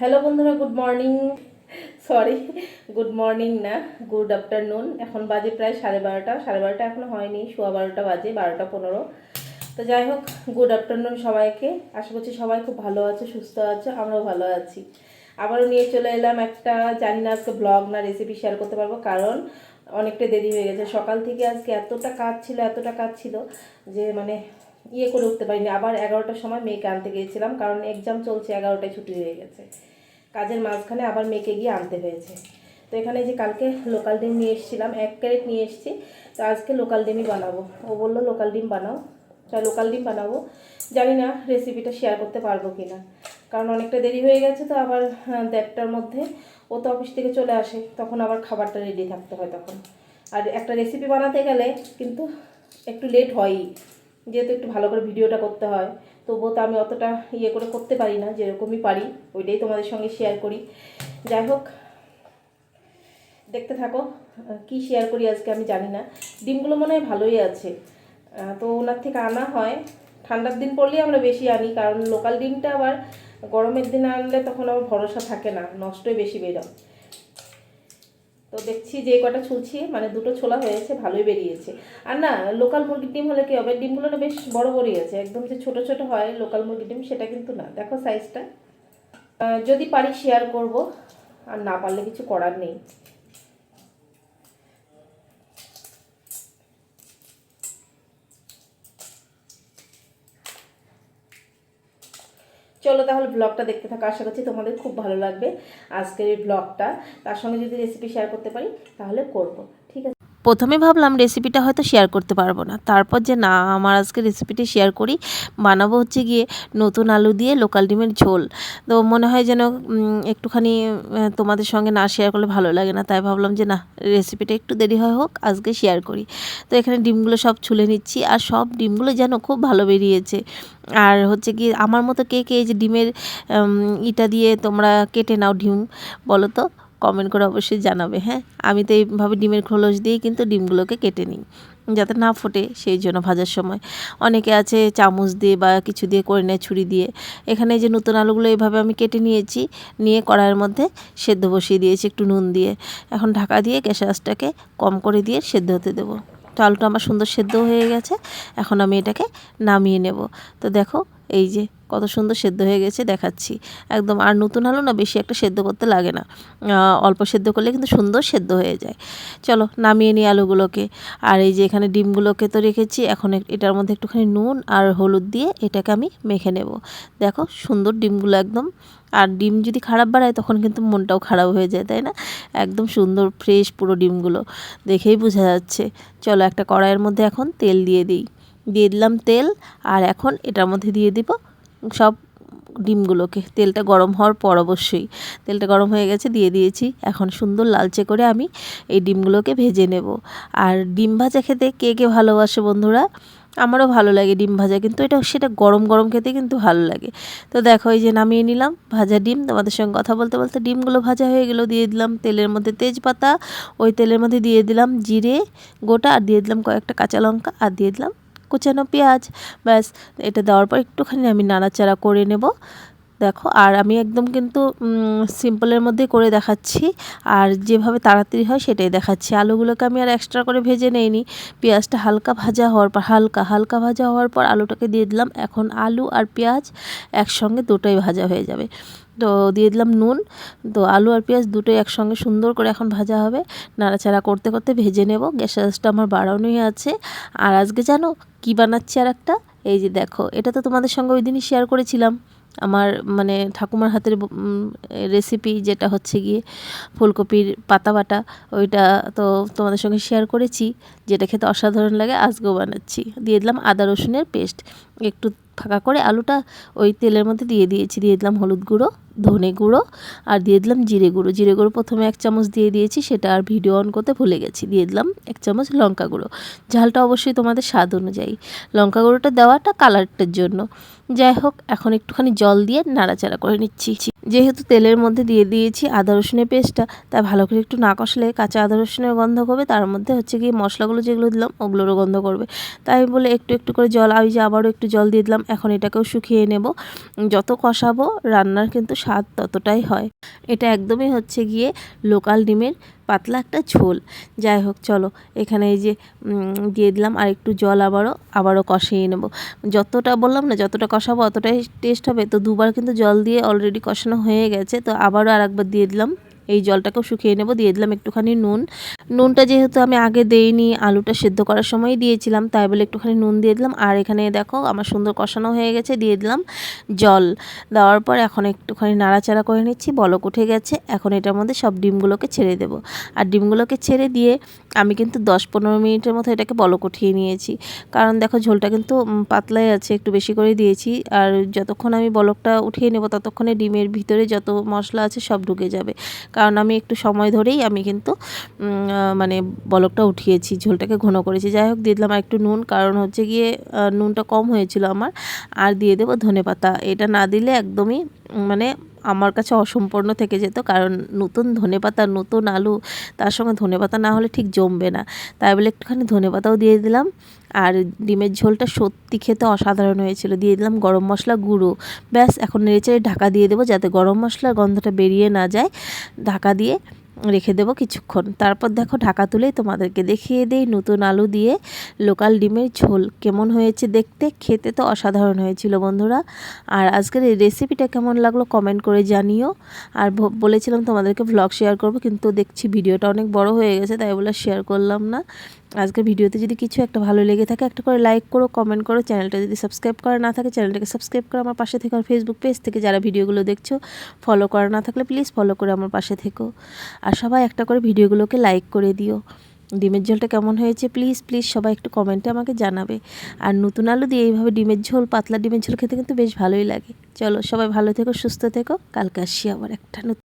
Hello বন্ধুরা good morning sorry good morning না good afternoon এখন বাজে প্রায় সাড়ে বারোটা সাড়ে বারোটা এখনও হয়নি, সোয়া বারোটা বাজে, বারোটা পনেরো। তো যাই হোক গুড আফটারনুন সবাইকে। আশা করছি সবাই খুব ভালো আছে, সুস্থ আছে, আমরাও ভালো আছি। আবারও নিয়ে চলে এলাম একটা, জানি না আজকে ব্লগ না রেসিপি শেয়ার করতে পারব, কারণ অনেকটা দেরি হয়ে গেছে। সকাল থেকে আজকে এতটা কাজ ছিল, এতটা কাজ ছিল যে মানে ইয়ে করে উঠতে পারিনি। আবার এগারোটার সময় মেয়েকে আনতে গিয়েছিলাম, কারণ এক্সাম চলছে এগারোটায় ছুটি হয়ে গেছে। কাজের মাঝখানে আবার মেয়েকে গিয়ে আনতে হয়েছে। তো এখানে যে কালকে লোকাল ডিম নিয়ে এসেছিলাম, এক ক্যারেট নিয়ে এসেছি। তো আজকে লোকাল ডিমই বানাবো। ও বলল লোকাল ডিম বানাও। তাই লোকাল ডিম বানাবো। জানি না রেসিপিটা শেয়ার করতে পারব কি না কারণ অনেকটা দেরি হয়ে গেছে তো আবার দেড়টার মধ্যে ও তো অফিস থেকে চলে আসে। তখন আবার খাবারটা রেডি থাকতে হয় তখন। আর একটা রেসিপি বানাতে গেলে কিন্তু একটু লেট হয়ই। যেহেতু একটু ভালো করে ভিডিওটা করতে হয়, তবুও তো আমি অতটা ইয়ে করে করতে পারি না, যেরকমই পারি, ওইটাই তোমাদের সঙ্গে শেয়ার করি। যাই হোক, দেখতে থাকো, কি শেয়ার করি আজকে আমি জানি না। ডিমগুলো মনে হয় ভালোই আছে। তো ওনার থেকে আনা হয়। ঠান্ডার দিন পড়লেই আমরা বেশি আনি, কারণ লোকাল ডিমটা আবার গরমের দিন আনলে তখন আবার ভরসা থাকে না, নষ্টই বেশি বেরোয়। দেখছি যে কটা ছুলছি মানে দুটো ছোলা হয়েছে, ভালোই বেরিয়েছে। আর না, লোকাল মুরগির ডিম হলে কি হবে? ডিমগুলো না বেশ বড় বড়ই আছে। একদম যে ছোট ছোট হয় লোকাল মুরগির ডিম, সেটা কিন্তু না। দেখো সাইজটা যদি পারি শেয়ার করব। আর না পারলে কিছু করার নেই। চলো তাহলে ব্লগটা দেখতে থাকো। আশা করছি তোমাদের খুব ভালো লাগবে আজকের এই ব্লগটা তার সঙ্গে যদি রেসিপি শেয়ার করতে পারি, তাহলে করব। ঠিক আছে? প্রথমে ভাবলাম রেসিপিটা হয়তো শেয়ার করতে পারব না। তারপর যে না, আমার আজকে রেসিপিটি শেয়ার করি, বানাবো হচ্ছে গিয়ে নতুন আলু দিয়ে লোকাল ডিমের ঝোল। তো মনে হয় যেন একটুখানি তোমাদের সঙ্গে না শেয়ার করলে ভালো লাগে না। তাই ভাবলাম যে না রেসিপিটা একটু দেরি হয় হোক, আজকে শেয়ার করি। তো এখানে ডিমগুলো সব ছুলে নিচ্ছি, আর সব ডিমগুলো যেন খুব ভালো বেরিয়েছে। আর হচ্ছে কি আমার মতো কে কে এই যে ডিমের ইটা দিয়ে তোমরা কেটে নাও ডিম, বলো তো? কমেন্ট করে অবশ্যই জানাবে হ্যাঁ? আমি তো এইভাবে ডিমের খোলস দিয়েই কিন্তু ডিমগুলোকে কেটে নিই, যাতে না ফোটে সেই জন্য ভাজার সময়। অনেকে আছে চামচ দিয়ে বা কিছু দিয়ে করে নেয় ছুরি দিয়ে। এখানে যে নতুন আলুগুলো এইভাবে আমি কেটে নিয়েছি, নিয়ে কড়াইয়ের মধ্যে সেদ্ধ বসিয়ে দিয়েছি একটু নুন দিয়ে। এখন ঢাকা দিয়ে গ্যাসের কম করে দিয়ে সেদ্ধ হতে দেবো। তো আলুটা আমার সুন্দর সেদ্ধ হয়ে গেছে, এখন আমি এটাকে নামিয়ে নেব। তো দেখো এই যে কত সুন্দর সেদ্ধ হয়ে গেছে, দেখাচ্ছি। একদম আর নতুন আলু না বেশি একটা সেদ্ধ করতে লাগে না। অল্প সেদ্ধ করলে কিন্তু সুন্দর সেদ্ধ হয়ে যায়। চলো নামিয়ে নিই আলুগুলোকে। আর এই যে এখানে ডিমগুলোকে তো রেখেছি, এখন এটার মধ্যে একটুখানি নুন আর হলুদ দিয়ে এটাকে আমি মেখে নেব। দেখো সুন্দর ডিমগুলো একদম। আর ডিম যদি খারাপ বাড়ায় তখন কিন্তু মনটাও খারাপ হয়ে যায়, তাই না? একদম সুন্দর ফ্রেশ পুরো ডিমগুলো। দেখেই বোঝা যাচ্ছে। চলো একটা কড়াইয়ের মধ্যে এখন তেল দিয়ে দিই। দিয়ে দিলাম তেল, আর এখন এটার মধ্যে দিয়ে দিব সব ডিমগুলোকে। তেলটা গরম হওয়ার পর অবশ্যই। তেলটা গরম হয়ে গেছে, দিয়ে দিয়েছি। এখন সুন্দর লালচে করে আমি এই ডিমগুলোকে ভেজে নেব। আর ডিম ভাজা খেতে কে কে ভালোবাসে বন্ধুরা? আমারও ভালো লাগে ডিম ভাজা, কিন্তু এটা সেটা গরম গরম খেতে কিন্তু ভালো লাগে। তো দেখো, এই যে নামিয়ে নিলাম ভাজা ডিম। তোমাদের সঙ্গে কথা বলতে বলতে ডিমগুলো ভাজা হয়ে গেলো। দিয়ে দিলাম তেলের মধ্যে তেজপাতা, ওই তেলের মধ্যে দিয়ে দিলাম জিরে গোটা, আর দিয়ে দিলাম কয়েকটা কাঁচা লঙ্কা, আর দিয়ে দিলাম কুচানো পেঁয়াজ ব্যাস এটা দেওয়ার পর একটুখানি আমি নাড়াচাড়া করে নেব। দেখো, আর আমি একদম কিন্তু সিম্পলের মধ্যে করে দেখাচ্ছি। আর যেভাবে তাড়াতাড়ি হয় সেটাই দেখাচ্ছি। আলুগুলোকে আমি আর এক্সট্রা করে ভেজে নেইনি। পেঁয়াজটা হালকা ভাজা হওয়ার পর, হালকা হালকা ভাজা হওয়ার পর আলুটাকে দিয়ে দিলাম। এখন আলু আর পেঁয়াজ একসঙ্গে দুটোই ভাজা হয়ে যাবে। তো দিয়ে দিলাম নুন। তো আলু আর পেঁয়াজ দুটোই একসঙ্গে সুন্দর করে এখন ভাজা হবে। নাড়াচাড়া করতে করতে ভেজে নেব। আঁচটা আমার বাড়ানোই আছে। আর আজকে জানো কি বানাচ্ছি আর একটা এই যে দেখো, এটা তো তোমাদের সঙ্গে ওই দিনই শেয়ার করেছিলাম। আমার মানে ঠাকুমার হাতের রেসিপি যেটা হচ্ছে গিয়ে ফুলকপির পাতা বাটা, ওইটা তো তোমাদের সঙ্গে শেয়ার করেছি, যেটা খেতে অসাধারণ লাগে, আজকেও বানাচ্ছি। দিয়ে দিলাম আদা রসুনের পেস্ট একটু ফাঁকা করে আলুটা ওই তেলের মধ্যে দিয়ে দিয়েছি। দিয়ে দিলাম হলুদ গুঁড়ো, ধনে গুঁড়ো আর দিয়ে দিলাম জিরে গুঁড়ো। জিরে গুঁড়ো প্রথমে এক চামচ দিয়ে দিয়েছি, সেটা আর ভিডিও অন করতে ভুলে গেছি। দিয়ে দিলাম এক চামচ লঙ্কা গুঁড়ো। ঝালটা অবশ্যই তোমাদের স্বাদ অনুযায়ী। লঙ্কা গুঁড়োটা দেওয়াটা কালারটার জন্য। যাই হোক, এখন একটুখানি জল দিয়ে নাড়াচাড়া করে নিচ্ছি। যেহেতু তেলের মধ্যে দিয়ে দিয়েছি আদা রসুনের পেস্টটা, তাই ভালো করে একটু না কষলে কাঁচা আদা রসুনের গন্ধ করবে। তার মধ্যে হচ্ছে গিয়ে মশলাগুলো যেগুলো দিলাম, ওগুলোরও গন্ধ করবে। তাই বলে একটু একটু করে জল, আমি যে আবারও একটু জল দিয়ে দিলাম, এখন এটাকেও শুকিয়ে নেব। যত কষাবো, রান্নার কিন্তু স্বাদ ততটাই হয়। এটা একদমই হচ্ছে গিয়ে লোকাল ডিমের পাতলা একটা ঝোল। যাই হোক, চলো, এখানে এই যে দিয়ে দিলাম আর একটু জল আবারও আবারও কষিয়ে নেব। যতটা বললাম না, যতটা কষাবো, অতটাই টেস্ট হবে। তো দুবার কিন্তু জল দিয়ে অলরেডি কষানো হয়ে গেছে তো আবারও আর একবার দিয়ে দিলাম। এই জলটাকেও শুকিয়ে নেব, দিয়ে দিলাম একটুখানি নুন। নুনটা যেহেতু আমি আগে দেইনি, আলুটা সেদ্ধ করার সময়ই দিয়েছিলাম, তাই বলে একটুখানি নুন দিয়ে দিলাম। আর এখানে দেখো আমার সুন্দর কষানো হয়ে গেছে, দিয়ে দিলাম জল। দেওয়ার পর এখন একটুখানি নাড়াচাড়া করে নিচ্ছি, বলক উঠে গেছে। এখন এটার মধ্যে সব ডিমগুলোকে ছেড়ে দেব। আর ডিমগুলোকে ছেড়ে দিয়ে আমি কিন্তু দশ পনেরো মিনিটের মতো এটাকে বলক উঠিয়ে নিয়েছি। কারণ দেখো ঝোলটা কিন্তু পাতলাই আছে, একটু বেশি করে দিয়েছি। আর যতক্ষণ আমি বলকটা উঠিয়ে নেব, ততক্ষণে ডিমের ভিতরে যত মশলা আছে সব ঢুকে যাবে। কারণ আমি একটু সময় ধরেই আমি কিন্তু মানে বলকটা উঠিয়েছি, ঝোলটাকে ঘন করেছি। যাই হোক, দিয়ে দিলাম একটু নুন, কারণ হচ্ছে গিয়ে নুনটা কম হয়েছিল আমার। আর দিয়ে দেবো ধনে পাতা এটা না দিলে একদমই মানে আমার কাছে অসম্পূর্ণ থেকে যেত, কারণ নতুন ধনে পাতা নতুন আলু, তার সঙ্গে ধনে পাতা না হলে ঠিক জমবে না। তাই বলে একটুখানি ধনে পাতাও দিয়ে দিলাম। আর ডিমের ঝোলটা সত্যি খেতে অসাধারণ হয়েছিল। দিয়ে দিলাম গরম মশলা গুঁড়ো। ব্যাস, এখন নেড়েচেড়ে ঢাকা দিয়ে দেবো যাতে গরম মশলার গন্ধটা বেরিয়ে না যায়। ঢাকা দিয়ে রেখে দেবো কিছুক্ষণ। তারপর দেখো ঢাকা তুলেই তোমাদেরকে দেখিয়ে দেই নতুন আলু দিয়ে লোকাল ডিমের ঝোল। কেমন হয়েছে দেখতে? খেতে তো অসাধারণ হয়েছিল বন্ধুরা। আর আজকের এই রেসিপিটা কেমন লাগল কমেন্ট করে জানিও। আর বলেছিলাম তোমাদেরকে ভ্লগ শেয়ার করব, কিন্তু দেখছি ভিডিওটা অনেক বড় হয়ে গেছে, তাই বলে শেয়ার করলাম না। আজকের ভিডিওতে যদি কিছু একটা ভালো লেগে থাকে, একটা করে লাইক করো কমেন্ট করো। চ্যানেলটা যদি সাবস্ক্রাইব করা না থাকে চ্যানেলটাকে সাবস্ক্রাইব করে আমার পাশে থেকে। আর ফেসবুক পেজ থেকে যারা ভিডিওগুলো দেখছ ফলো করা না থাকলে প্লিজ ফলো করে আমার পাশে থেকো। আর সবাই একটা করে ভিডিওগুলোকে লাইক করে দিও। ডিমের ঝোলটা কেমন হয়েছে? প্লিজ প্লিজ সবাই একটু কমেন্টে আমাকে জানাবে। আর নতুন আলু দিয়ে এইভাবে ডিমের ঝোল, পাতলা ডিমের ঝোল খেতে কিন্তু বেশ ভালোই লাগে। চলো সবাই ভালো থেকো, সুস্থ থেকো। কালকে আসি আবার একটা নতুন